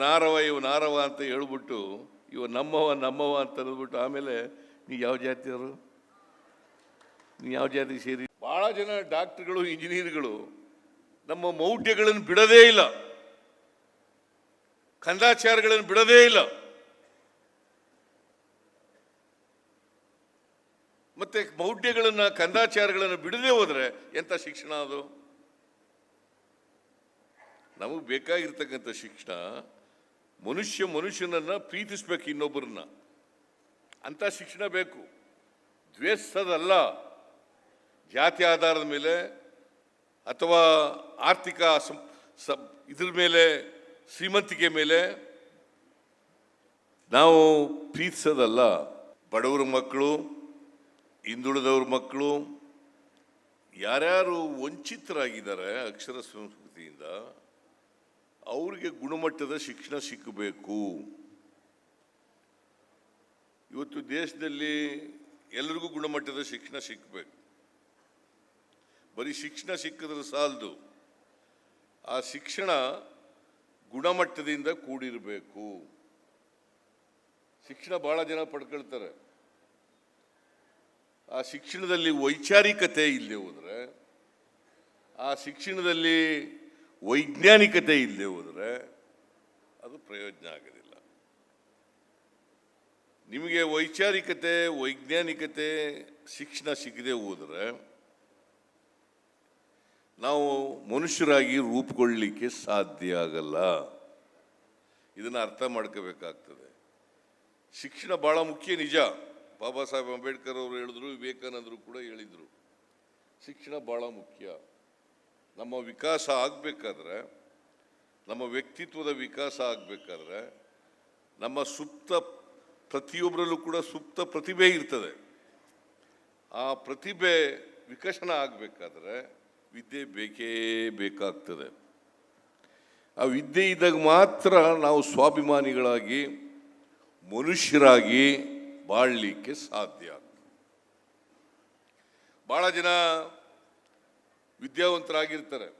ನಾರವ ಇವು ನಾರವ ಅಂತ ಹೇಳ್ಬಿಟ್ಟು, ಇವ ನಮ್ಮವ ನಮ್ಮವ ಅಂತ ಅಂದ್ಬಿಟ್ಟು ಆಮೇಲೆ ನೀ ಯಾವ ಜಾತಿಯವರು? ನೀ ಯಾವ ಜಾತಿಗೆ ಸೇರಿ? ಭಾಳ ಜನ ಡಾಕ್ಟರ್ಗಳು, ಇಂಜಿನಿಯರ್ಗಳು ನಮ್ಮ ಮೌಢ್ಯಗಳನ್ನು ಬಿಡದೇ ಇಲ್ಲ. ಕಂದಾಚಾರಗಳನ್ನು ಬಿಡದೇ ಇಲ್ಲ. ಮತ್ತೆ ಮೌಢ್ಯಗಳನ್ನ, ಕಂದಾಚಾರಗಳನ್ನು ಬಿಡದೆ ಹೋದ್ರೆ ಎಂತ ಶಿಕ್ಷಣ ಅದು? ನಮಗೆ ಬೇಕಾಗಿರ್ತಕ್ಕಂಥ ಶಿಕ್ಷಣ ಮನುಷ್ಯ ಮನುಷ್ಯನನ್ನ ಪ್ರೀತಿಸ್ಬೇಕು ಇನ್ನೊಬ್ಬರನ್ನ. ಅಂತ ಶಿಕ್ಷಣ ಬೇಕು. ದ್ವೇಷದಲ್ಲ. ಜಾತಿ ಆಧಾರದ ಮೇಲೆ ಅಥವಾ ಆರ್ಥಿಕ ಸ- ಇದ್ರ ಮೇಲೆ, ಶ್ರೀಮಂತಿಕೆ ಮೇಲೆ ನಾವು ಪ್ರೀತಿಸೋದಲ್ಲ. ಬಡವರ ಮಕ್ಕಳು, ಹಿಂದುಳಿದವ್ರ ಮಕ್ಕಳು, ಯಾರ್ಯಾರು ವಂಚಿತರಾಗಿದ್ದಾರೆ ಅಕ್ಷರ ಸಂಸ್ಕೃತಿಯಿಂದ ಅವ್ರಿಗೆ ಗುಣಮಟ್ಟದ ಶಿಕ್ಷಣ ಸಿಕ್ಕಬೇಕು ಇವತ್ತು ದೇಶದಲ್ಲಿ ಎಲ್ರಿಗೂ ಗುಣಮಟ್ಟದ ಶಿಕ್ಷಣ ಸಿಕ್ಕಬೇಕು ಬರೀ ಶಿಕ್ಷಣ ಸಿಕ್ಕಿದ್ರೆ ಸಾಲದು. ಆ ಶಿಕ್ಷಣ ಗುಣಮಟ್ಟದಿಂದ ಕೂಡಿರಬೇಕು. ಶಿಕ್ಷಣ ಬಹಳ ಜನ ಪಡ್ಕೊಳ್ತಾರೆ. ಆ ಶಿಕ್ಷಣದಲ್ಲಿ ವೈಚಾರಿಕತೆ ಇಲ್ಲದೆ ಹೋದರೆ, ಆ ಶಿಕ್ಷಣದಲ್ಲಿ ವೈಜ್ಞಾನಿಕತೆ ಇಲ್ಲದೆ ಹೋದರೆ ಅದು ಪ್ರಯೋಜನ ಆಗೋದಿಲ್ಲ. ನಿಮಗೆ ವೈಚಾರಿಕತೆ, ವೈಜ್ಞಾನಿಕತೆ, ಶಿಕ್ಷಣ ಸಿಗದೆ ಹೋದರೆ ನಾವು ಮನುಷ್ಯರಾಗಿ ರೂಪುಗೊಳ್ಳಲಿಕ್ಕೆ ಸಾಧ್ಯ ಆಗಲ್ಲ. ಇದನ್ನು ಅರ್ಥ ಮಾಡ್ಕೋಬೇಕಾಗ್ತದೆ. ಶಿಕ್ಷಣ ಭಾಳ ಮುಖ್ಯ, ನಿಜ. ಬಾಬಾ ಸಾಹೇಬ್ ಅಂಬೇಡ್ಕರ್ ಅವರು ಹೇಳಿದ್ರು, ವಿವೇಕಾನಂದರು ಕೂಡ ಹೇಳಿದರು. ಶಿಕ್ಷಣ ಭಾಳ ಮುಖ್ಯ. ನಮ್ಮ ವಿಕಾಸ ಆಗಬೇಕಾದ್ರೆ, ನಮ್ಮ ವ್ಯಕ್ತಿತ್ವದ ವಿಕಾಸ ಆಗಬೇಕಾದ್ರೆ, ನಮ್ಮ ಸುಪ್ತ ಪ್ರತಿಯೊಬ್ಬರಲ್ಲೂ ಕೂಡ ಸುಪ್ತ ಪ್ರತಿಭೆ ಇರ್ತದೆ. ಆ ಪ್ರತಿಭೆ ವಿಕಸನ ಆಗಬೇಕಾದ್ರೆ ವಿದ್ಯೆ ಬೇಕೇ ಬೇಕಾಗ್ತದೆ. ಆ ವಿದ್ಯೆ ಇದ್ದಾಗ ಮಾತ್ರ ನಾವು ಸ್ವಾಭಿಮಾನಿಗಳಾಗಿ, ಮನುಷ್ಯರಾಗಿ ಬಾಳಲಿಕ್ಕೆ ಸಾಧ್ಯ ಆಗ್ತದೆ. ಭಾಳ ಜನ ವಿದ್ಯಾವಂತರಾಗಿರ್ತಾರೆ.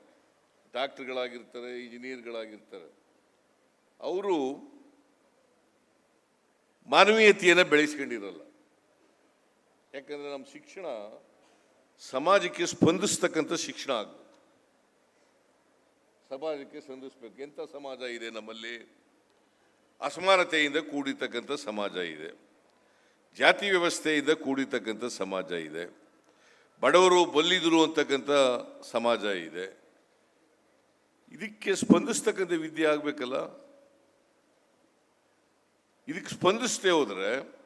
ಡಾಕ್ಟರ್ಗಳಾಗಿರ್ತಾರೆ, ಇಂಜಿನಿಯರ್ಗಳಾಗಿರ್ತಾರೆ. ಅವರು ಮಾನವೀಯತೆಯನ್ನು ಬೆಳೆಸ್ಕೊಂಡಿರಲ್ಲ. ಯಾಕಂದ್ರೆ ನಮ್ಮ ಶಿಕ್ಷಣ ಸಮಾಜಕ್ಕೆ ಸ್ಪಂದಿಸ್ತಕ್ಕಂಥ ಶಿಕ್ಷಣ ಆಗಬೇಕು. ಸಮಾಜಕ್ಕೆ ಸ್ಪಂದಿಸ್ಬೇಕು. ಎಂಥ ಸಮಾಜ ಇದೆ ನಮ್ಮಲ್ಲಿ? ಅಸಮಾನತೆಯಿಂದ ಕೂಡಿರ್ತಕ್ಕಂಥ ಸಮಾಜ ಇದೆ. ಜಾತಿ ವ್ಯವಸ್ಥೆಯಿಂದ ಕೂಡಿರ್ತಕ್ಕಂಥ ಸಮಾಜ ಇದೆ. ಬಡವರು ಬಲ್ಲಿದರು ಅಂತಕ್ಕಂಥ ಸಮಾಜ ಇದೆ. ಇದಕ್ಕೆ ಸ್ಪಂದಿಸ್ತಕ್ಕಂಥ ವಿದ್ಯೆ ಆಗಬೇಕಲ್ಲ? ಇದಕ್ಕೆ ಸ್ಪಂದಿಸ್ತೇ ಹೋದರೆ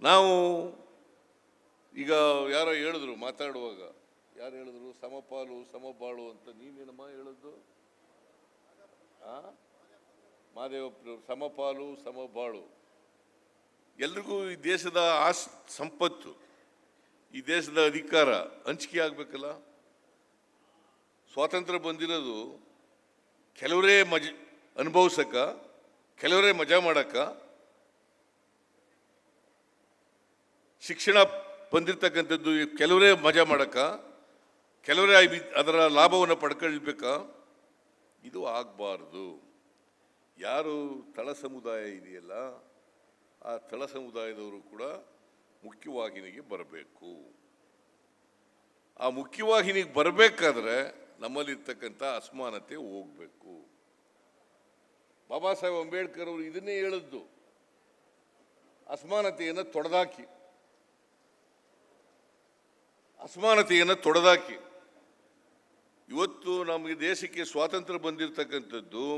ನಾವು ಈಗ ಯಾರೋ ಹೇಳಿದ್ರು ಮಾತಾಡುವಾಗ, ಯಾರು ಹೇಳಿದ್ರು? ಸಮಪಾಲು, ಸಮಬಾಳು ಅಂತ ನೀನೇನಮ್ಮ ಹೇಳಿದ್ದು ಆ? ಮಾದೇವಪ್ಪರು ಸಮಪಾಲು, ಸಮಬಾಳು. ಎಲ್ರಿಗೂ ಈ ದೇಶದ ಆಸ್, ಸಂಪತ್ತು. ಈ ದೇಶದ ಅಧಿಕಾರ ಹಂಚಿಕೆ ಆಗಬೇಕಲ್ಲ? ಸ್ವಾತಂತ್ರ್ಯ ಬಂದಿರೋದು ಕೆಲವರೇ ಮಜ, ಅನುಭವಿಸಕ, ಕೆಲವರೇ ಮಜಾ ಮಾಡಕ್ಕ ಶಿಕ್ಷಣ ಬಂದಿರತಕ್ಕಂಥದ್ದು ಕೆಲವರೇ ಮಜಾ ಮಾಡಕ್ಕ ಕೆಲವರೇ ಅದರ ಲಾಭವನ್ನು ಪಡ್ಕೊಳ್ಬೇಕಾ? ಇದು ಆಗಬಾರ್ದು. ಯಾರು ತಳ ಸಮುದಾಯ ಇದೆಯಲ್ಲ, ಆ ತಳ ಸಮುದಾಯದವರು ಕೂಡ ಮುಖ್ಯವಾಹಿನಿಗೆ ಬರಬೇಕು. ಆ ಮುಖ್ಯವಾಹಿನಿಗೆ ಬರಬೇಕಾದ್ರೆ ನಮ್ಮಲ್ಲಿರ್ತಕ್ಕಂಥ ಅಸಮಾನತೆ ಹೋಗ್ಬೇಕು. ಬಾಬಾ ಸಾಹೇಬ್ ಅಂಬೇಡ್ಕರ್ ಅವರು ಇದನ್ನೇ ಹೇಳಿದ್ದು. ಅಸಮಾನತೆಯನ್ನು ತೊಡೆದಾಕಿ. ಅಸಮಾನತೆಯನ್ನು ತೊಡೆದಾಕಿ. ಇವತ್ತು ನಮಗೆ ದೇಶಕ್ಕೆ ಸ್ವಾತಂತ್ರ್ಯ ಬಂದಿರತಕ್ಕಂಥದ್ದು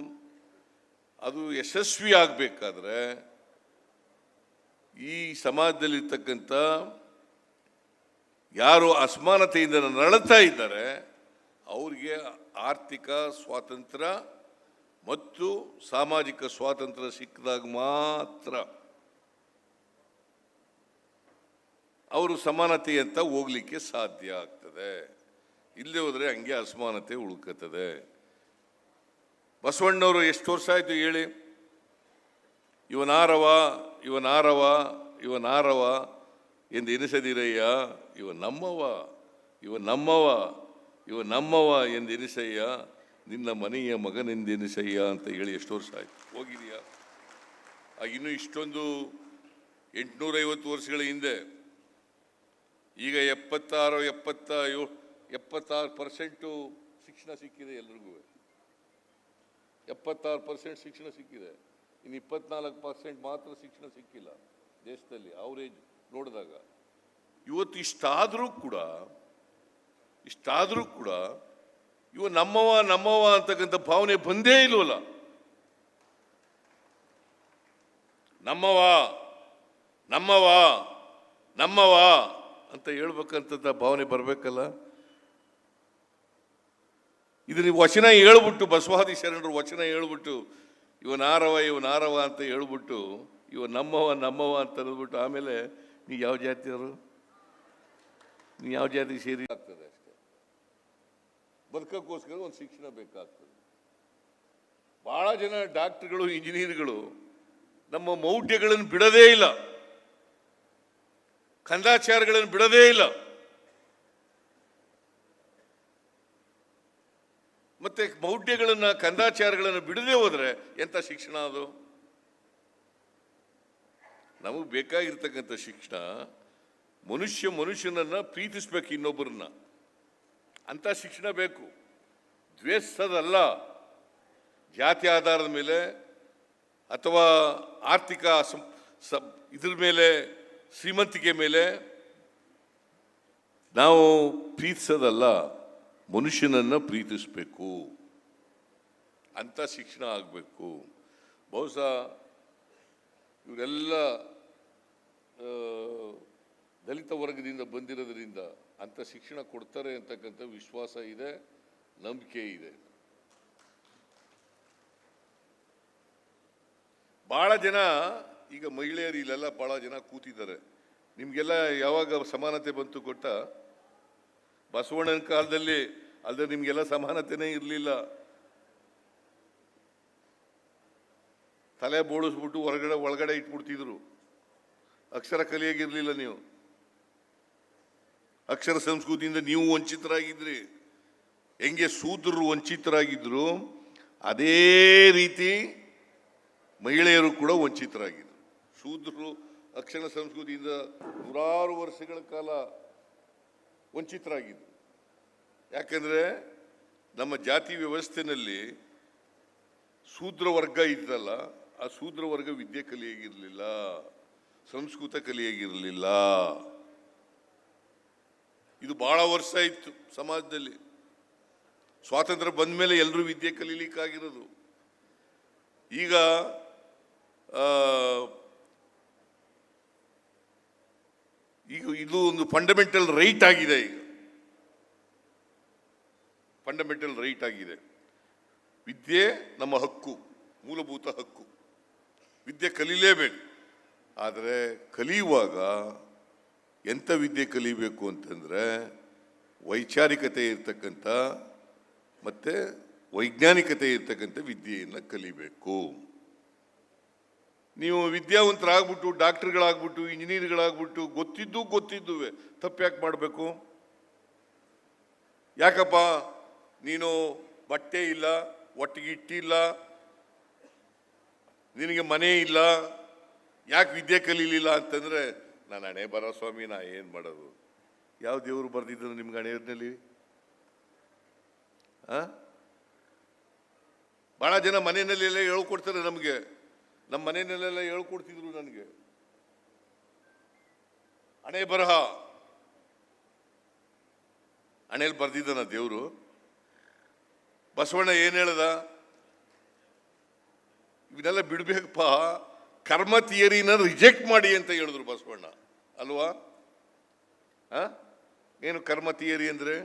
ಅದು ಯಶಸ್ವಿ ಆಗಬೇಕಾದ್ರೆ ಈ ಸಮಾಜದಲ್ಲಿರ್ತಕ್ಕಂಥ ಯಾರು ಅಸಮಾನತೆಯಿಂದ ನರಳುತ್ತಾ ಇದ್ದಾರೆ, ಅವರಿಗೆ ಆರ್ಥಿಕ ಸ್ವಾತಂತ್ರ್ಯ ಮತ್ತು ಸಾಮಾಜಿಕ ಸ್ವಾತಂತ್ರ್ಯ ಸಿಕ್ಕಿದಾಗ ಮಾತ್ರ ಅವರು ಸಮಾನತೆ ಅಂತ ಹೋಗ್ಲಿಕ್ಕೆ ಸಾಧ್ಯ ಆಗ್ತದೆ. ಇಲ್ಲದೆ ಹೋದರೆ ಹಂಗೆ ಅಸಮಾನತೆ ಉಳ್ಕತ್ತದೆ. ಬಸವಣ್ಣವರು ಎಷ್ಟು ವರ್ಷ ಆಯ್ತು ಹೇಳಿ? ಇವನಾರವ ಇವನಾರವ ಇವನಾರವ ಎಂದು ಎನಿಸದಿರಯ್ಯ, ಇವ ನಮ್ಮವ ಇವ ನಮ್ಮವ ಇವ ನಮ್ಮವ ಎಂದು ಎನಿಸಯ್ಯ, ನಿನ್ನ ಮನೆಯ ಮಗನೆಂದೆನಿಸಯ್ಯ ಅಂತ ಹೇಳಿ ಎಷ್ಟು ವರ್ಷ ಆಯ್ತು? ಹೋಗಿದೆಯಾ? ಇನ್ನೂ ಇಷ್ಟೊಂದು ಎಂಟುನೂರೈವತ್ತು ವರ್ಷಗಳ ಹಿಂದೆ, ಈಗ ಎಪ್ಪತ್ತಾರು ಎಪ್ಪತ್ತ ಏಳು ಎಪ್ಪತ್ತಾರು ಪರ್ಸೆಂಟು ಶಿಕ್ಷಣ ಸಿಕ್ಕಿದೆ ಎಲ್ರಿಗೂ. ಎಪ್ಪತ್ತಾರು ಪರ್ಸೆಂಟ್ ಶಿಕ್ಷಣ ಸಿಕ್ಕಿದೆ. ಇನ್ನು ಇಪ್ಪತ್ನಾಲ್ಕು ಪರ್ಸೆಂಟ್ ಮಾತ್ರ ಶಿಕ್ಷಣ ಸಿಕ್ಕಿಲ್ಲ ದೇಶದಲ್ಲಿ ಅವರೇಜ್ ನೋಡಿದಾಗ. ಇವತ್ತು ಇಷ್ಟಾದರೂ ಕೂಡ ಇಷ್ಟಾದರೂ ಕೂಡ, ಇವ ನಮ್ಮವ ನಮ್ಮವ ಅಂತಕ್ಕಂಥ ಭಾವನೆ ಬಂದೇ ಇಲ್ವಲ್ಲ. ನಮ್ಮವ ನಮ್ಮವ ನಮ್ಮವ ಅಂತ ಹೇಳ್ಬೇಕಂತ ಭಾವನೆ ಬರಬೇಕಲ್ಲ? ಇದು ನೀವು ವಚನ ಹೇಳ್ಬಿಟ್ಟು, ಬಸವಾದಿ ಶರಣರು ವಚನ ಹೇಳ್ಬಿಟ್ಟು ಇವನಾರವ ಇವನಾರವ ಅಂತ ಹೇಳ್ಬಿಟ್ಟು ಇವ ನಮ್ಮವ ನಮ್ಮವ ಅಂತ ಅಂದ್ಬಿಟ್ಟು ಆಮೇಲೆ ನೀ ಯಾವ ಜಾತಿಯವರು? ನೀ ಯಾವ ಜಾತಿ ಸೇರಿ? ಆಗ್ತದೆ ಅಷ್ಟೇ. ಬದುಕಕ್ಕೋಸ್ಕರ ಒಂದು ಶಿಕ್ಷಣ ಬೇಕಾಗ್ತದೆ. ಭಾಳ ಜನ ಡಾಕ್ಟರ್ಗಳು, ಇಂಜಿನಿಯರ್ಗಳು ನಮ್ಮ ಮೌಢ್ಯಗಳನ್ನು ಬಿಡದೇ ಇಲ್ಲ. ಕಂದಾಚಾರಗಳನ್ನು ಬಿಡದೇ ಇಲ್ಲ. ಮತ್ತೆ ಮೌಢ್ಯಗಳನ್ನು, ಕಂದಾಚಾರಗಳನ್ನು ಬಿಡದೆ ಹೋದರೆ ಎಂತ ಶಿಕ್ಷಣ ಅದು? ನಮಗೆ ಬೇಕಾಗಿರ್ತಕ್ಕಂಥ ಶಿಕ್ಷಣ, ಮನುಷ್ಯ ಮನುಷ್ಯನನ್ನ ಪ್ರೀತಿಸ್ಬೇಕು ಇನ್ನೊಬ್ಬರನ್ನ. ಅಂತ ಶಿಕ್ಷಣ ಬೇಕು. ದ್ವೇಷದಲ್ಲ. ಜಾತಿ ಆಧಾರದ ಮೇಲೆ ಅಥವಾ ಆರ್ಥಿಕ ಇದ್ರ ಮೇಲೆ, ಶ್ರೀಮಂತಿಕೆ ಮೇಲೆ ನಾವು ಪ್ರೀತಿಸೋದಲ್ಲ. ಮನುಷ್ಯನನ್ನ ಪ್ರೀತಿಸಬೇಕು. ಅಂತ ಶಿಕ್ಷಣ ಆಗಬೇಕು. ಬಹುಶಃ ಇವರೆಲ್ಲ ದಲಿತ ವರ್ಗದಿಂದ ಬಂದಿರೋದ್ರಿಂದ ಅಂತ ಶಿಕ್ಷಣ ಕೊಡ್ತಾರೆ ಅಂತಕ್ಕಂಥ ವಿಶ್ವಾಸ ಇದೆ, ನಂಬಿಕೆ ಇದೆ. ಭಾಳ ಜನ, ಈಗ ಮಹಿಳೆಯರು ಇಲ್ಲೆಲ್ಲ ಭಾಳ ಜನ ಕೂತಿದ್ದಾರೆ. ನಿಮಗೆಲ್ಲ ಯಾವಾಗ ಸಮಾನತೆ ಬಂತು ಗೊತ್ತಾ? ಬಸವಣ್ಣನ ಕಾಲದಲ್ಲಿ ಅಲ್ಲದೆ ನಿಮಗೆಲ್ಲ ಸಮಾನತೆನೇ ಇರಲಿಲ್ಲ. ತಲೆ ಬೋಳಿಸ್ಬಿಟ್ಟು ಹೊರಗಡೆ, ಒಳಗಡೆ ಇಟ್ಬಿಡ್ತಿದ್ರು. ಅಕ್ಷರ ಕಲಿಯಾಗಿರಲಿಲ್ಲ ನೀವು. ಅಕ್ಷರ ಸಂಸ್ಕೃತಿಯಿಂದ ನೀವು ವಂಚಿತರಾಗಿದ್ರಿ. ಹೆಂಗೆ ಸೂತ್ರರು ವಂಚಿತರಾಗಿದ್ರು, ಅದೇ ರೀತಿ ಮಹಿಳೆಯರು ಕೂಡ ವಂಚಿತರಾಗಿದ್ರು. ಶೂದ್ರರು ಅಕ್ಷರ ಸಂಸ್ಕೃತಿಯಿಂದ ನೂರಾರು ವರ್ಷಗಳ ಕಾಲ ವಂಚಿತರಾಗಿದ್ರು ಯಾಕಂದರೆ ನಮ್ಮ ಜಾತಿ ವ್ಯವಸ್ಥೆಯಲ್ಲಿ ಶೂದ್ರ ವರ್ಗ ಇದ್ದಲ್ಲ, ಆ ಶೂದ್ರ ವರ್ಗ ವಿದ್ಯೆ ಕಲಿಯಾಗಿರಲಿಲ್ಲ, ಸಂಸ್ಕೃತ ಕಲಿಯಾಗಿರಲಿಲ್ಲ. ಇದು ಭಾಳ ವರ್ಷ ಇತ್ತು ಸಮಾಜದಲ್ಲಿ. ಸ್ವಾತಂತ್ರ್ಯ ಬಂದ ಮೇಲೆ ಎಲ್ಲರೂ ವಿದ್ಯೆ ಕಲೀಲಿಕ್ಕಾಗಿರೋದು. ಈಗ ಆ, ಈಗ ಇದು ಒಂದು ಫಂಡಮೆಂಟಲ್ ರೈಟ್ ಆಗಿದೆ ಈಗ. ಫಂಡಮೆಂಟಲ್ ರೈಟ್ ಆಗಿದೆ. ವಿದ್ಯೆ ನಮ್ಮ ಹಕ್ಕು, ಮೂಲಭೂತ ಹಕ್ಕು. ವಿದ್ಯೆ ಕಲೀಲೇಬೇಕು. ಆದರೆ ಕಲಿಯುವಾಗ ಎಂಥ ವಿದ್ಯೆ ಕಲಿಬೇಕು ಅಂತಂದರೆ ವೈಚಾರಿಕತೆ ಇರ್ತಕ್ಕಂಥ ಮತ್ತು ವೈಜ್ಞಾನಿಕತೆ ಇರ್ತಕ್ಕಂಥ ವಿದ್ಯೆಯನ್ನು ಕಲಿಬೇಕು. ನೀವು ವಿದ್ಯಾವಂತರಾಗ್ಬಿಟ್ಟು, ಡಾಕ್ಟರ್ಗಳಾಗ್ಬಿಟ್ಟು, ಇಂಜಿನಿಯರ್ಗಳಾಗ್ಬಿಟ್ಟು, ಗೊತ್ತಿದ್ದು ಗೊತ್ತಿದ್ದು ತಪ್ಪ್ಯಾಕೆ ಮಾಡಬೇಕು? ಯಾಕಪ್ಪ ನೀನು ಬಟ್ಟೆ ಇಲ್ಲ, ಒಟ್ಟಿಗೆ ಇಟ್ಟಿಲ್ಲ ನಿನಗೆ ಮನೆ ಇಲ್ಲ, ಯಾಕೆ ವಿದ್ಯೆ ಕಲೀಲಿಲ್ಲ ಅಂತಂದರೆ, ನಾನು ಹಣೆ ಬರೋ ಸ್ವಾಮಿ, ನಾ ಏನು ಮಾಡೋದು? ಯಾವ ದೇವರು ಬರೆದಿದ್ದರು ನಿಮ್ಗೆ ಹಣೆಯಲ್ಲಿ ಭಾಳ ಜನ ಮನೆಯಲ್ಲಿ ಎಲ್ಲ ಹೇಳ್ಕೊಡ್ತಾರೆ ನಮಗೆ. ನಮ್ಮ ಮನೆಯಲ್ಲೆಲ್ಲ ಹೇಳ್ಕೊಡ್ತಿದ್ರು ನನಗೆ. ಹಣೆ ಬರಹ. ಹಣೆಯಲ್ಲಿ ಬರ್ದಿದ್ದಾನ ದೇವರು. ಬಸವಣ್ಣ ಏನು ಹೇಳ್ದ? ಇವನ್ನೆಲ್ಲ ಬಿಡ್ಬೇಕಪ್ಪ. ಕರ್ಮ ಥಿಯರಿನ ರಿಜೆಕ್ಟ್ ಮಾಡಿ ಅಂತ ಹೇಳಿದ್ರು ಬಸವಣ್ಣ. ಅಲ್ವಾ? ಹಾ? ಏನು ಕರ್ಮ ಥಿಯರಿ ಅಂದ್ರೆ?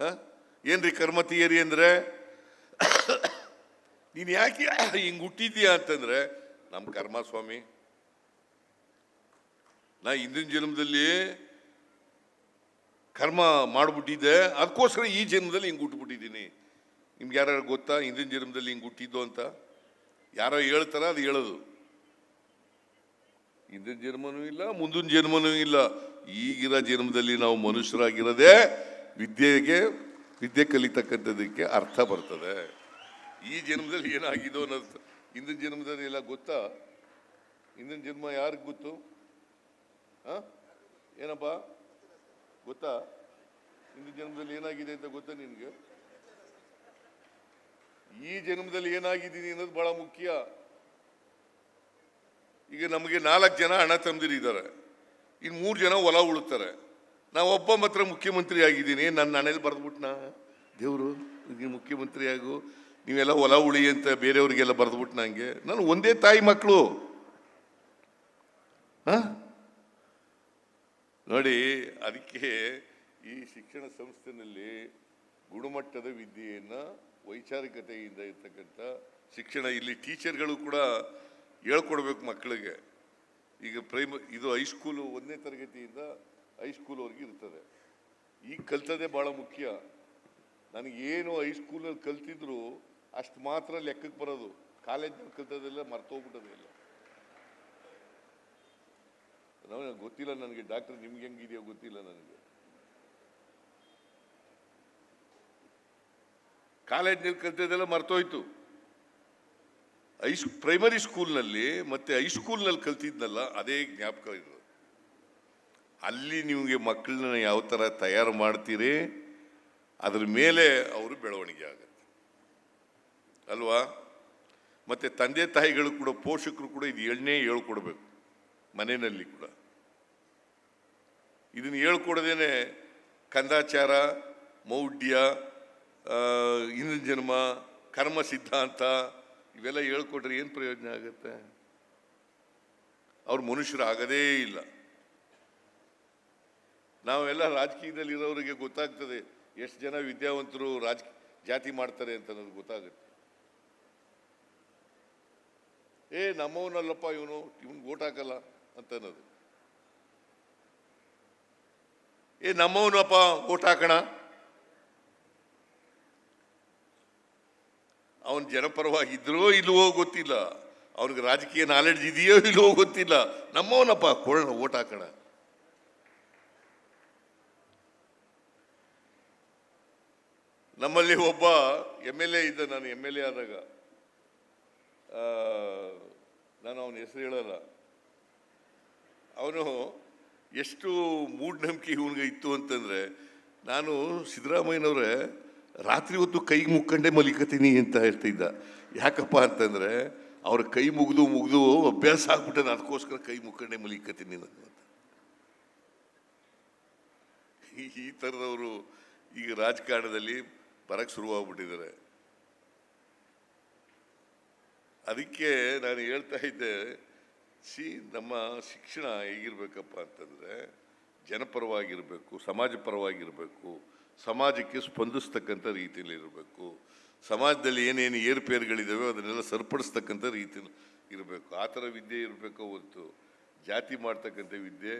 ಹಾ? ಏನ್ರಿ ಕರ್ಮ ಥಿಯರಿ ಅಂದ್ರೆ? ನೀನ್ ಯಾಕೆ ಹಿಂಗ್ ಹುಟ್ಟಿದ್ದೀಯ ಅಂತಂದ್ರೆ ನಮ್ಮ ಕರ್ಮ ಸ್ವಾಮಿ ನಾ ಹಿಂದಿನ ಜನ್ಮದಲ್ಲಿ ಕರ್ಮ ಮಾಡ್ಬಿಟ್ಟಿದ್ದೆ ಅದಕ್ಕೋಸ್ಕರ ಈ ಜನ್ಮದಲ್ಲಿ ಹಿಂಗೆ ಹುಟ್ಟುಬಿಟ್ಟಿದ್ದೀನಿ ನಿಮ್ಗೆ ಯಾರು ಗೊತ್ತಾ, ಹಿಂದಿನ ಜನ್ಮದಲ್ಲಿ ಹಿಂಗೆ ಹುಟ್ಟಿದ್ದು ಅಂತ? ಯಾರೋ ಹೇಳ್ತಾರ, ಅದು ಹೇಳೋದು. ಹಿಂದಿನ ಜನ್ಮನೂ ಇಲ್ಲ, ಮುಂದಿನ ಜನ್ಮನೂ ಇಲ್ಲ. ಈಗಿರೋ ಜನ್ಮದಲ್ಲಿ ನಾವು ಮನುಷ್ಯರಾಗಿರೋದೇ ವಿದ್ಯೆಗೆ, ವಿದ್ಯೆ ಕಲಿತಕ್ಕಂಥದ್ದಕ್ಕೆ ಅರ್ಥ ಬರ್ತದೆ. ಈ ಜನ್ಮದಲ್ಲಿ ಏನಾಗಿದೋ ಅನ್ನೋದು. ಹಿಂದಿನ ಜನ್ಮದಲ್ಲಿ ಎಲ್ಲ ಗೊತ್ತಾ? ಹಿಂದಿನ ಜನ್ಮ ಯಾರಿಗೆ ಗೊತ್ತು? ಆ? ಏನಪ್ಪ? ಗೊತ್ತಾ? ಹಿಂದಿನ ಜನ್ಮದಲ್ಲಿ ಏನಾಗಿದೆ ಅಂತ ಗೊತ್ತಾ ನಿನಗೆ? ಈ ಜನ್ಮದಲ್ಲಿ ಏನಾಗಿದ್ದೀನಿ ಅನ್ನೋದು ಬಹಳ ಮುಖ್ಯ. ಈಗ ನಮಗೆ ನಾಲ್ಕು ಜನ ಹಣ ತಂದಿರಿದ್ದಾರೆ. ಇನ್ನು ಮೂರು ಜನ ಹೊಲ ಉಳುತ್ತಾರೆ. ಒಬ್ಬ ಮಾತ್ರ ಮುಖ್ಯಮಂತ್ರಿ ಆಗಿದ್ದೀನಿ. ನನ್ನ ಹಣೆಯಲ್ಲಿ ಬರೆದ್ಬಿಟ್ನ? ದೇವರು ಮುಖ್ಯಮಂತ್ರಿ ಆಗು. ನೀವೆಲ್ಲ ಹೊಲ ಉಳಿ ಅಂತ ಬೇರೆಯವ್ರಿಗೆಲ್ಲ ಬರೆದ್ಬಿಟ್ಟು ನನಗೆ ನಾನು ಒಂದೇ ತಾಯಿ ಮಕ್ಕಳು. ನೋಡಿ, ಅದಕ್ಕೆ ಈ ಶಿಕ್ಷಣ ಸಂಸ್ಥೆನಲ್ಲಿ ಗುಣಮಟ್ಟದ ವಿದ್ಯೆಯನ್ನು, ವೈಚಾರಿಕತೆಯಿಂದ ಇರ್ತಕ್ಕಂಥ ಶಿಕ್ಷಣ ಇಲ್ಲಿ ಟೀಚರ್ಗಳು ಕೂಡ ಹೇಳ್ಕೊಡ್ಬೇಕು ಮಕ್ಕಳಿಗೆ. ಈಗ ಪ್ರೈಮ, ಇದು ಹೈಸ್ಕೂಲು ಒಂದನೇ ತರಗತಿಯಿಂದ ಹೈಸ್ಕೂಲ್ವರೆಗೆ ಇರ್ತದೆ. ಈಗ ಕಲ್ತದೇ ಭಾಳ ಮುಖ್ಯ. ನನಗೇನು ಹೈಸ್ಕೂಲಲ್ಲಿ ಕಲ್ತಿದ್ರು ಅಷ್ಟು ಮಾತ್ರ ಲೆಕ್ಕಕ್ಕೆ ಬರೋದು. ಕಾಲೇಜ್ನಲ್ಲಿ ಕಲ್ತದೆಲ್ಲ ಮರ್ತೋಗ್ಬಿಟ್ಟೋದಿಲ್ಲ ನಾವು ಗೊತ್ತಿಲ್ಲ ನನಗೆ, ಡಾಕ್ಟರ್ ನಿಮ್ಗೆ ಹೆಂಗಿದೆಯೋ ಗೊತ್ತಿಲ್ಲ ನನಗೆ. ಕಾಲೇಜ್ನಲ್ಲಿ ಕಲ್ತಿದ್ದೆಲ್ಲ ಮರ್ತೋಯ್ತು. ಐಸ್ ಪ್ರೈಮರಿ ಸ್ಕೂಲ್ನಲ್ಲಿ ಮತ್ತೆ ಹೈಸ್ಕೂಲ್ನಲ್ಲಿ ಕಲ್ತಿದ್ನಲ್ಲ, ಅದೇ ಜ್ಞಾಪಕ ಇರೋದು ಅಲ್ಲಿ ನಿಮಗೆ ಮಕ್ಕಳನ್ನ ಯಾವ ಥರ ತಯಾರು ಮಾಡ್ತೀರಿ, ಅದ್ರ ಮೇಲೆ ಅವರು ಬೆಳವಣಿಗೆ ಆಗುತ್ತೆ. ಅಲ್ವಾ? ಮತ್ತೆ ತಂದೆ ತಾಯಿಗಳು ಕೂಡ, ಪೋಷಕರು ಕೂಡ ಇದು ಎಣ್ಣೆ ಹೇಳ್ಕೊಡ್ಬೇಕು, ಮನೆಯಲ್ಲಿ ಕೂಡ. ಇದನ್ನು ಹೇಳ್ಕೊಡೋದೇನೆ ಕಂದಾಚಾರ, ಮೌಢ್ಯ ಹಿಂದಿನ ಜನ್ಮ, ಕರ್ಮ ಸಿದ್ಧಾಂತ, ಇವೆಲ್ಲ ಹೇಳ್ಕೊಟ್ರೆ ಏನು ಪ್ರಯೋಜನ ಆಗುತ್ತೆ? ಅವ್ರು ಮನುಷ್ಯರು ಆಗದೇ ಇಲ್ಲ. ನಾವೆಲ್ಲ ರಾಜಕೀಯದಲ್ಲಿ ಇರೋರಿಗೆ ಗೊತ್ತಾಗ್ತದೆ, ಎಷ್ಟು ಜನ ವಿದ್ಯಾವಂತರು ರಾಜ ಜಾತಿ ಮಾಡ್ತಾರೆ ಅಂತ ಅನ್ನೋದು ಗೊತ್ತಾಗುತ್ತೆ. ಏ, ನಮ್ಮವನಲ್ಲಪ್ಪ ಇವನು, ಇವನ್ಗೆ ಓಟ್ ಹಾಕಲ್ಲ ಅಂತ ಅನ್ನೋದು ಏ, ನಮ್ಮವನಪ್ಪ ಓಟ್ ಹಾಕೋಣ. ಅವನು ಜನಪರವಾಗಿದ್ರೋ ಇಲ್ವೋ ಗೊತ್ತಿಲ್ಲ. ಅವನಿಗೆ ರಾಜಕೀಯ ನಾಲೆಡ್ಜ್ ಇದೆಯೋ ಇಲ್ವೋ ಗೊತ್ತಿಲ್ಲ. ನಮ್ಮವನಪ್ಪ ಕೊಡೋಣ ಓಟ್ ಹಾಕೋಣ. ನಮ್ಮಲ್ಲಿ ಒಬ್ಬ ಎಂ ಎಲ್ ಎ ಇದ್ದ, ನಾನು ಎಂ ಎಲ್ ಎ ಆದಾಗ ನಾನು ಅವನ ಹೆಸರು ಹೇಳಲ್ಲ. ಅವನು ಎಷ್ಟು ಮೂಢನಂಬಿಕೆ ಇವನಿಗೆ ಇತ್ತು ಅಂತಂದರೆ, ನಾನು ಸಿದ್ದರಾಮಯ್ಯನವ್ರೆ ರಾತ್ರಿ ಹೊತ್ತು ಕೈ ಮುಕ್ಕಂಡೆ ಮಲಿಕತೀನಿ ಅಂತ ಹೇಳ್ತಿದ್ದ ಯಾಕಪ್ಪ ಅಂತಂದರೆ, ಅವ್ರ ಕೈ ಮುಗಿದು ಮುಗಿದು ಅಭ್ಯಾಸ ಆಗ್ಬಿಟ್ಟೆ ಅದಕ್ಕೋಸ್ಕರ ಕೈ ಮುಕ್ಕಂಡೆ ಮಲಿಕತೀನಿ ಅಂತ. ಈ ಥರದವರು ಈಗ ರಾಜಕಾರಣದಲ್ಲಿ ಬರಕ್ಕೆ ಶುರುವಾಗ್ಬಿಟ್ಟಿದ್ದಾರೆ. ಅದಕ್ಕೆ ನಾನು ಹೇಳ್ತಾ ಇದ್ದೆ, ಸಿ, ನಮ್ಮ ಶಿಕ್ಷಣ ಹೇಗಿರ್ಬೇಕಪ್ಪ ಅಂತಂದರೆ ಜನಪರವಾಗಿರಬೇಕು, ಸಮಾಜ ಪರವಾಗಿರಬೇಕು, ಸಮಾಜಕ್ಕೆ ಸ್ಪಂದಿಸ್ತಕ್ಕಂಥ ರೀತಿಯಲ್ಲಿ ಇರಬೇಕು, ಸಮಾಜದಲ್ಲಿ ಏನೇನು ಏರುಪೇರುಗಳಿದ್ದಾವೆ ಅದನ್ನೆಲ್ಲ ಸರಿಪಡಿಸ್ತಕ್ಕಂಥ ರೀತಿಯಲ್ಲಿ ಇರಬೇಕು. ಆ ಥರ ವಿದ್ಯೆ ಇರಬೇಕೋ ಹೊರತು ಜಾತಿ ಮಾಡ್ತಕ್ಕಂಥ ವಿದ್ಯೆ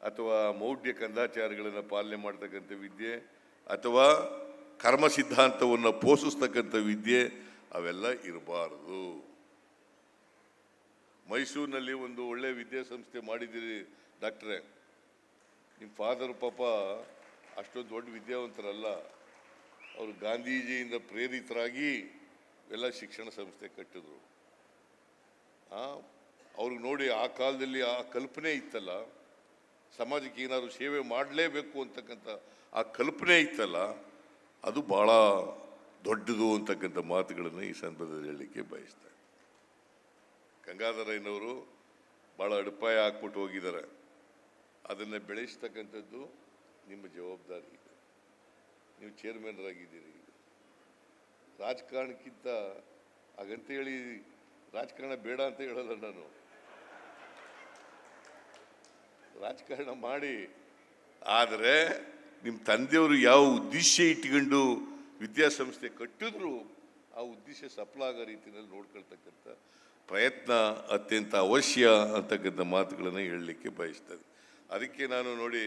ಅಥವಾ ಮೌಢ್ಯ ಕಂದಾಚಾರಗಳನ್ನು ಪಾಲನೆ ಮಾಡ್ತಕ್ಕಂಥ ವಿದ್ಯೆ ಅಥವಾ ಕರ್ಮ ಸಿದ್ಧಾಂತವನ್ನು ಪೋಷಿಸ್ತಕ್ಕಂಥ ವಿದ್ಯೆ ಅವೆಲ್ಲ ಇರಬಾರದು. ಮೈಸೂರಿನಲ್ಲಿ ಒಂದು ಒಳ್ಳೆ ವಿದ್ಯಾಸಂಸ್ಥೆ ಮಾಡಿದ್ದೀರಿ ಡಾಕ್ಟ್ರೆ. ನಿಮ್ಮ ಫಾದರ್ ಪಾಪ ಅಷ್ಟೊಂದು ದೊಡ್ಡ ವಿದ್ಯಾವಂತರಲ್ಲ. ಅವರು ಗಾಂಧೀಜಿಯಿಂದ ಪ್ರೇರಿತರಾಗಿ ಎಲ್ಲ ಶಿಕ್ಷಣ ಸಂಸ್ಥೆ ಕಟ್ಟಿದ್ರು. ಅವ್ರಿಗೆ ನೋಡಿ ಆ ಕಾಲದಲ್ಲಿ ಆ ಕಲ್ಪನೆ ಇತ್ತಲ್ಲ. ಸಮಾಜಕ್ಕೆ ಏನಾದರೂ ಸೇವೆ ಮಾಡಲೇಬೇಕು ಅಂತಕ್ಕಂಥ ಆ ಕಲ್ಪನೆ ಇತ್ತಲ್ಲ. ಅದು ಬಹಳ ದೊಡ್ಡದು ಅಂತಕ್ಕಂಥ ಮಾತುಗಳನ್ನು ಈ ಸಂದರ್ಭದಲ್ಲಿ ಹೇಳಲಿಕ್ಕೆ ಬಯಸ್ತಾರೆ ಗಂಗಾಧರಯ್ಯನವರು ಭಾಳ ಅಡಿಪಾಯ ಹಾಕ್ಬಿಟ್ಟು ಹೋಗಿದ್ದಾರೆ. ಅದನ್ನು ಬೆಳೆಸ್ತಕ್ಕಂಥದ್ದು ನಿಮ್ಮ ಜವಾಬ್ದಾರಿ ನೀವು ಚೇರ್ಮನ್ರಾಗಿದ್ದೀರಿ ರಾಜಕಾರಣಕ್ಕಿಂತ ಹಾಗಂತೇಳಿ ರಾಜಕಾರಣ ಬೇಡ ಅಂತ ಹೇಳಲ್ಲ ನಾನು. ರಾಜಕಾರಣ ಮಾಡಿ. ಆದರೆ ನಿಮ್ಮ ತಂದೆಯವರು ಯಾವ ಉದ್ದೇಶ ಇಟ್ಕೊಂಡು ವಿದ್ಯಾಸಂಸ್ಥೆ ಕಟ್ಟಿದ್ರು ಆ ಉದ್ದೇಶ ಸಫಲ ಆಗೋ ರೀತಿಯಲ್ಲಿ ನೋಡ್ಕೊಳ್ತಕ್ಕಂಥ ಪ್ರಯತ್ನ ಅತ್ಯಂತ ಅವಶ್ಯ ಅಂತಕ್ಕಂಥ ಮಾತುಗಳನ್ನು ಹೇಳಲಿಕ್ಕೆ ಬಯಸ್ತದೆ. ಅದಕ್ಕೆ ನಾನು ನೋಡಿ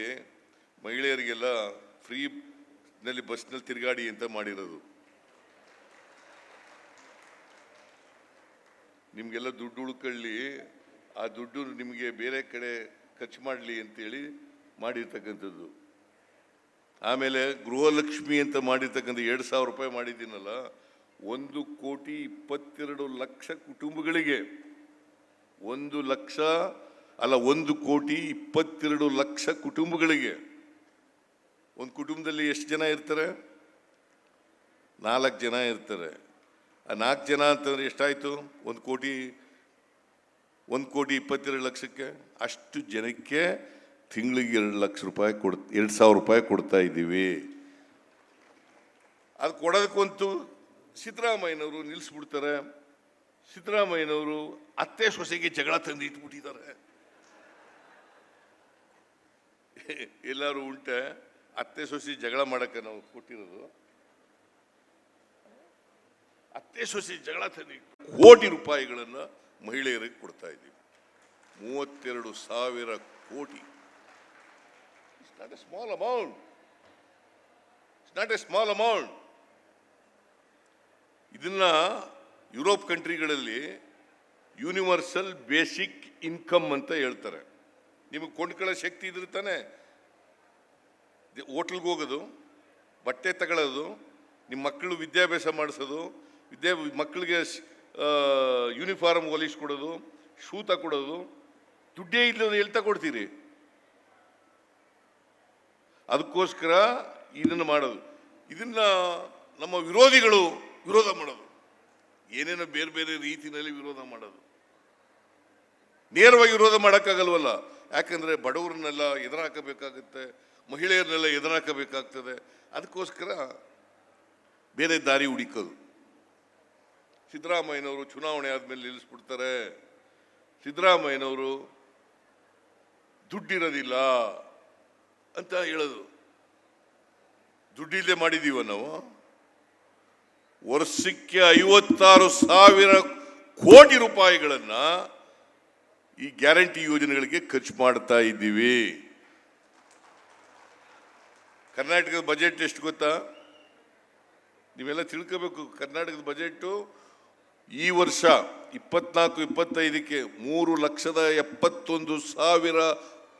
ಮಹಿಳೆಯರಿಗೆಲ್ಲ ಫ್ರೀನಲ್ಲಿ ಬಸ್ನಲ್ಲಿ ತಿರುಗಾಡಿ ಅಂತ ಮಾಡಿರೋದು. ನಿಮಗೆಲ್ಲ ದುಡ್ಡು ಉಳ್ಕೊಳ್ಳಿ, ಆ ದುಡ್ಡು ನಿಮಗೆ ಬೇರೆ ಕಡೆ ಖರ್ಚು ಮಾಡಲಿ ಅಂತೇಳಿ ಮಾಡಿರ್ತಕ್ಕಂಥದ್ದು. ಆಮೇಲೆ ಗೃಹಲಕ್ಷ್ಮಿ ಅಂತ ಮಾಡಿರ್ತಕ್ಕಂಥ ಎರಡು ಸಾವಿರ ರೂಪಾಯಿ ಮಾಡಿದ್ದೀನಲ್ಲ, ಒಂದು ಕೋಟಿ ಇಪ್ಪತ್ತೆರಡು ಲಕ್ಷ ಕುಟುಂಬಗಳಿಗೆ ಒಂದು ಲಕ್ಷ, ಅಲ್ಲ, ಒಂದು ಕೋಟಿ ಇಪ್ಪತ್ತೆರಡು ಲಕ್ಷ ಕುಟುಂಬಗಳಿಗೆ. ಒಂದು ಕುಟುಂಬದಲ್ಲಿ ಎಷ್ಟು ಜನ ಇರ್ತಾರೆ? ನಾಲ್ಕು ಜನ ಇರ್ತಾರೆ. ಆ ನಾಲ್ಕು ಜನ ಅಂತಂದರೆ ಎಷ್ಟಾಯಿತು? ಒಂದು ಕೋಟಿ ಒಂದು ಕೋಟಿ ಇಪ್ಪತ್ತೆರಡು ಲಕ್ಷಕ್ಕೆ ಅಷ್ಟು ಜನಕ್ಕೆ ತಿಂಗಳಿಗೆ ಎರಡು ಲಕ್ಷ ರೂಪಾಯಿ ಕೊಡ್, ಎರಡು ಸಾವಿರ ರೂಪಾಯಿ ಕೊಡ್ತಾ ಇದ್ದೀವಿ. ಅದು ಕೊಡೋದಕ್ಕಂತೂ ಸಿದ್ದರಾಮಯ್ಯನವರು ನಿಲ್ಲಿಸ್ಬಿಡ್ತಾರೆ. ಸಿದ್ದರಾಮಯ್ಯನವರು ಅತ್ತೆ ಸೊಸೆಗೆ ಜಗಳ ತಂದು ಇಟ್ಬಿಟ್ಟಿದ್ದಾರೆ. ಎಲ್ಲರೂ ಉಂಟೆ, ಅತ್ತೆ ಸೊಸೆ ಜಗಳ ಮಾಡೋಕ್ಕೆ ನಾವು ಕೊಟ್ಟಿರೋದು. ಅತ್ತೆ ಸೊಸೆ ಜಗಳ ತಂದು ಕೋಟಿ ರೂಪಾಯಿಗಳನ್ನು ಮಹಿಳೆಯರಿಗೆ ಕೊಡ್ತಾ ಇದ್ದೀವಿ. ಮೂವತ್ತೆರಡು ಸಾವಿರ crore. Not a small amount it's not a small amount ಇದನ್ನ ಯುರೋಪ್ ಕಂಟ್ರಿಗಳಲ್ಲಿ ಯೂನಿವರ್ಸಲ್ ಬೇಸಿಕ್ ಇನ್ಕಮ್ ಅಂತ ಹೇಳ್ತಾರೆ. ನಿಮಗೆ ಕೊಂಡ್ಕೊಳ್ಳೋ ಶಕ್ತಿ ಇದ್ರೆ ತಾನೆ ಹೋಟ್ಲ್ಗೆ ಹೋಗೋದು, ಬಟ್ಟೆ ತಗೊಳ್ಳೋದು ನಿಮ್ಮ ಮಕ್ಕಳು ವಿದ್ಯಾಭ್ಯಾಸ ಮಾಡಿಸೋದು, ವಿದ್ಯಾ ಮಕ್ಕಳಿಗೆ ಯೂನಿಫಾರ್ಮ್ ಹೊಲಿಸ್ಕೊಡೋದು, ಶೂ ತಗೊಡೋದು, ದುಡ್ಡೇ ಇಲ್ಲದ ಎಲ್ಲಿ ತಗೊಡ್ತೀರಿ ಅದಕ್ಕೋಸ್ಕರ ಇದನ್ನು ಮಾಡೋದು. ಇದನ್ನ ನಮ್ಮ ವಿರೋಧಿಗಳು ವಿರೋಧ ಮಾಡೋದು. ಏನೇನೋ ಬೇರೆ ಬೇರೆ ರೀತಿಯಲ್ಲಿ ವಿರೋಧ ಮಾಡೋದು. ನೇರವಾಗಿ ವಿರೋಧ ಮಾಡೋಕ್ಕಾಗಲ್ವಲ್ಲ? ಯಾಕಂದರೆ ಬಡವರನ್ನೆಲ್ಲ ಎದುರಾಕಬೇಕಾಗುತ್ತೆ, ಮಹಿಳೆಯರನ್ನೆಲ್ಲ ಎದುರಾಕಬೇಕಾಗ್ತದೆ. ಅದಕ್ಕೋಸ್ಕರ ಬೇರೆ ದಾರಿ ಹುಡುಕೋದು. ಸಿದ್ದರಾಮಯ್ಯನವರು ಚುನಾವಣೆ ಆದಮೇಲೆ ನಿಲ್ಲಿಸ್ಬಿಡ್ತಾರೆ. ಸಿದ್ದರಾಮಯ್ಯನವರು ದುಡ್ಡಿರೋದಿಲ್ಲ. ಅಂತ ಹೇಳೋದು. ದುಡ್ಡಿಲ್ಲದೆ ಮಾಡಿದೀವ ನಾವು? ವರ್ಷಕ್ಕೆ ಐವತ್ತಾರು ಸಾವಿರ ಕೋಟಿ ರೂಪಾಯಿಗಳನ್ನು ಈ ಗ್ಯಾರಂಟಿ ಯೋಜನೆಗಳಿಗೆ ಖರ್ಚು ಮಾಡ್ತಾ ಇದ್ದೀವಿ. ಕರ್ನಾಟಕದ ಬಜೆಟ್ ಎಷ್ಟು ಗೊತ್ತಾ? ನೀವೆಲ್ಲ ತಿಳ್ಕೋಬೇಕು, ಕರ್ನಾಟಕದ ಬಜೆಟ್ಟು ಈ ವರ್ಷ ಇಪ್ಪತ್ನಾಲ್ಕು, ಇಪ್ಪತ್ತೈದಕ್ಕೆ ಮೂರು ಲಕ್ಷದ ಎಪ್ಪತ್ತೊಂದು ಸಾವಿರ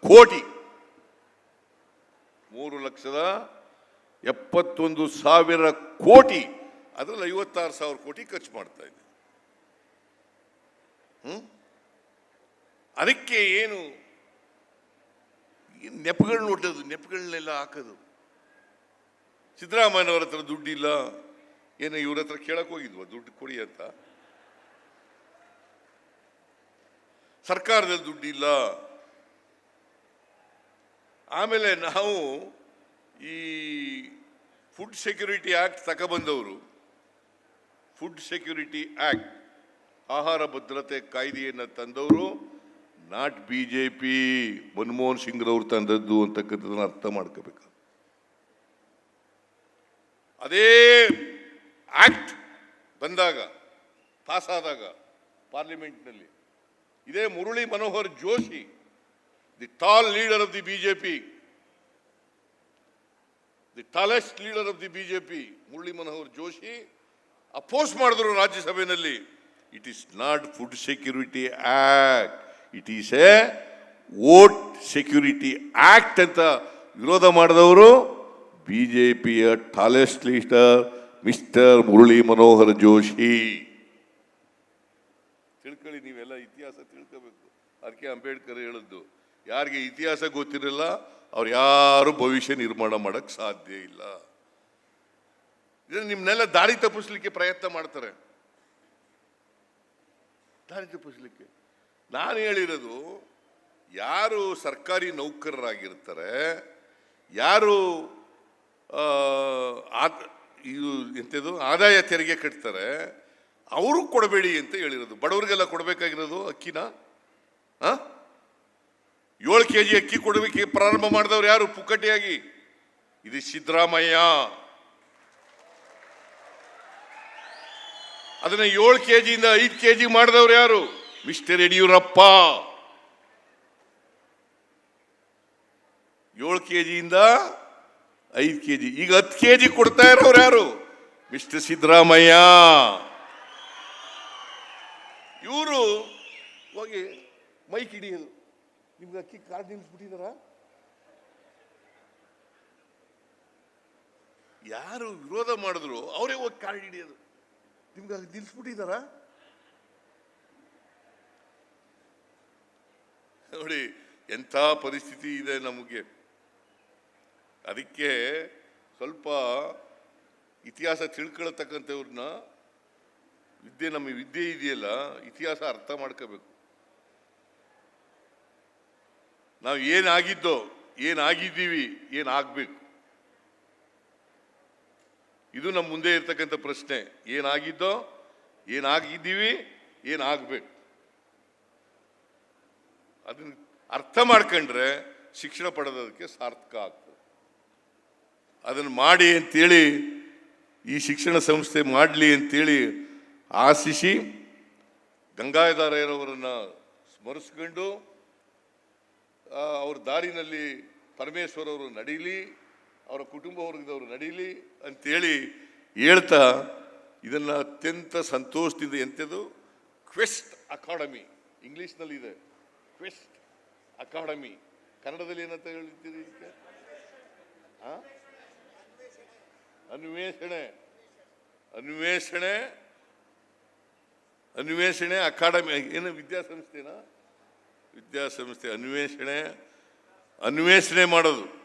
ಕೋಟಿ. ಮೂರು ಲಕ್ಷದ ಎಪ್ಪತ್ತೊಂದು ಸಾವಿರ ಕೋಟಿ. ಅದರಲ್ಲಿ ಐವತ್ತಾರು ಸಾವಿರ ಕೋಟಿ ಖರ್ಚು ಮಾಡ್ತಾ ಇದೆ. ಹ್ಮ್? ಅದಕ್ಕೆ ಏನು ನೆಪಗಳನ್ನ ಒಡ್ಡೋದು, ನೆಪಗಳನ್ನೆಲ್ಲ ಹಾಕೋದು. ಸಿದ್ದರಾಮಯ್ಯನವ್ರ ಹತ್ರ ದುಡ್ಡಿಲ್ಲ. ಏನು ಇವ್ರ ಹತ್ರ ಕೇಳಕ್ ಹೋಗಿದ್ವ? ದುಡ್ಡು ಕೊಡಿ ಅಂತ. ಸರ್ಕಾರದಲ್ಲಿ ದುಡ್ಡಿಲ್ಲ. ಆಮೇಲೆ ನಾವು ಈ ಫುಡ್ ಸೆಕ್ಯೂರಿಟಿ ಆ್ಯಕ್ಟ್ ತಗೊಬಂದವರು ಫುಡ್ ಸೆಕ್ಯೂರಿಟಿ ಆ್ಯಕ್ಟ್ ಆಹಾರ ಭದ್ರತೆ ಕಾಯ್ದೆಯನ್ನು ತಂದವರು not B J P Manmohan ಸಿಂಗ್ರವ್ರು ತಂದದ್ದು ಅಂತಕ್ಕಂಥದ್ದನ್ನು ಅರ್ಥ ಮಾಡ್ಕೋಬೇಕು. ಅದೇ ಆ್ಯಕ್ಟ್ ಬಂದಾಗ ಪಾಸಾದಾಗ ಪಾರ್ಲಿಮೆಂಟ್ನಲ್ಲಿ ಇದೇ Murali Manohar Joshi the tall leader of the BJP the tallest leader of the BJP Murali Manohar Joshi oppose ಮಾಡಿದ್ರು ರಾಜ್ಯಸಭೆಯಲ್ಲಿ. It is not food security act it is a vote security act ಅಂತ ವಿರೋಧ ಮಾಡಿದವರು ಬಿಜೆಪಿಯ tallest leader mister Murali Manohar Joshi ತಿಳ್ಕೊಳ್ಳಿ ನೀವೆಲ್ಲ ಇತಿಹಾಸ ತಿಳ್ಕೋಬೇಕು. ಅದಕ್ಕೆ ಅಂಬೇಡ್ಕರ್ ಹೇಳಿದ್ದು. ಯಾರಿಗೆ ಇತಿಹಾಸ ಗೊತ್ತಿರಲ್ಲ ಅವ್ರು ಯಾರು ಭವಿಷ್ಯ ನಿರ್ಮಾಣ ಮಾಡಕ್ ಸಾಧ್ಯ ಇಲ್ಲ. ನಿಮ್ಮನ್ನೆಲ್ಲ ದಾರಿ ತಪ್ಪಿಸ್ಲಿಕ್ಕೆ ಪ್ರಯತ್ನ ಮಾಡ್ತಾರೆ. ದಾರಿ ತಪ್ಪಿಸ್ಲಿಕ್ಕೆ. ನಾನು ಹೇಳಿರೋದು, ಯಾರು ಸರ್ಕಾರಿ ನೌಕರರಾಗಿರ್ತಾರೆ, ಯಾರು ಇದು ಎಂಥದ್ದು ಆದಾಯ ತೆರಿಗೆ ಕಟ್ತಾರೆ, ಅವರು ಕೊಡಬೇಡಿ ಅಂತ ಹೇಳಿರೋದು. ಬಡವರಿಗೆಲ್ಲ ಕೊಡಬೇಕಾಗಿರೋದು ಅಕ್ಕಿನ, ಆ? ಏಳು ಕೆ ಜಿ ಅಕ್ಕಿ ಕೊಡಬೇಕು ಪ್ರಾರಂಭ ಮಾಡಿದವರು ಯಾರು? ಪುಕ್ಕಟೆಯಾಗಿ ಇದು ಸಿದ್ದರಾಮಯ್ಯ. ಅದನ್ನ ಏಳು ಕೆ ಜಿಯಿಂದ ಐದು ಕೆ ಜಿ ಮಾಡಿದವ್ರು ಯಾರು? ಮಿಸ್ಟರ್ ಯಡಿಯೂರಪ್ಪ. ಏಳು ಕೆ ಜಿಯಿಂದ ಐದು ಕೆ ಜಿ ಈಗ ಹತ್ತು ಕೆ ಜಿ ಕೊಡ್ತಾ ಇರೋರು ಯಾರು? ಮಿಸ್ಟರ್ ಸಿದ್ದರಾಮಯ್ಯ. ಇವರು ಹೋಗಿ ಮೈಕ್ ಹಿಡಿಯೋದು. ನಿಮ್ಗೆ ಅಕ್ಕಿ ಕಾರ್ಡ್ ನಿಲ್ಲಿಸ್ಬಿಟ್ಟಿದಾರ ಯಾರು ವಿರೋಧ ಮಾಡಿದ್ರು ಅವರೇ ಹೋಗಿ ಕಾರ್ಡ್ ಹಿಡಿಯೋದು. ನಿಮ್ಗೆ ಅದು ನಿಲ್ಸ್ಬಿಟ್ಟಿದಾರ? ನೋಡಿ ಎಂಥ ಪರಿಸ್ಥಿತಿ ಇದೆ ನಮಗೆ. ಅದಕ್ಕೆ ಸ್ವಲ್ಪ ಇತಿಹಾಸ ತಿಳ್ಕೊಳ್ತಕ್ಕಂಥವ್ರನ್ನ ವಿದ್ಯೆ ನಮ್ಮ ವಿದ್ಯೆ ಇದೆಯಲ್ಲ ಇತಿಹಾಸ ಅರ್ಥ ಮಾಡ್ಕೋಬೇಕು. ನಾವು ಏನಾಗಿದ್ದೋ, ಏನಾಗಿದ್ದೀವಿ, ಏನಾಗಬೇಕು? ಇದು ನಮ್ಮ ಮುಂದೆ ಇರ್ತಕ್ಕಂಥ ಪ್ರಶ್ನೆ. ಏನಾಗಿದ್ದೋ, ಏನಾಗಿದ್ದೀವಿ, ಏನಾಗಬೇಕು? ಅದನ್ನ ಅರ್ಥ ಮಾಡ್ಕೊಂಡ್ರೆ ಶಿಕ್ಷಣ ಪಡೆದೋದಕ್ಕೆ ಸಾರ್ಥಕ ಆಗ್ತದೆ. ಅದನ್ನು ಮಾಡಿ ಅಂತೇಳಿ, ಈ ಶಿಕ್ಷಣ ಸಂಸ್ಥೆ ಮಾಡಲಿ ಅಂತೇಳಿ ಆಶಿಸಿ ಗಂಗಾಧರಯ್ಯನವರನ್ನು ಸ್ಮರಿಸ್ಕೊಂಡು ಅವ್ರ ದಾರಿನಲ್ಲಿ ಪರಮೇಶ್ವರ್ ಅವರು ನಡೀಲಿ, ಅವರ ಕುಟುಂಬ ವರ್ಗದವರು ನಡೀಲಿ ಅಂತೇಳಿ ಹೇಳ್ತಾ ಇದನ್ನ ಅತ್ಯಂತ ಸಂತೋಷದಿಂದ ಎಂಥದ್ದು ಕ್ವೆಸ್ಟ್ ಅಕಾಡೆಮಿ. ಇಂಗ್ಲೀಷ್ನಲ್ಲಿ ಇದೆ. Quest academy. ಕನ್ನಡದಲ್ಲಿ ಏನಂತ ಹೇಳ್ತೀರಿ ಇದಕ್ಕೆ? ಅನ್ವೇಷಣೆ. ಅನ್ವೇಷಣೆ. ಅನ್ವೇಷಣೆ ಅಕಾಡೆಮಿ. ಏನು ವಿದ್ಯಾಸಂಸ್ಥೆನಾ? ವಿದ್ಯಾಸಂಸ್ಥೆ ಅನ್ವೇಷಣೆ ಅನ್ವೇಷಣೆ ಮಾಡೋದು.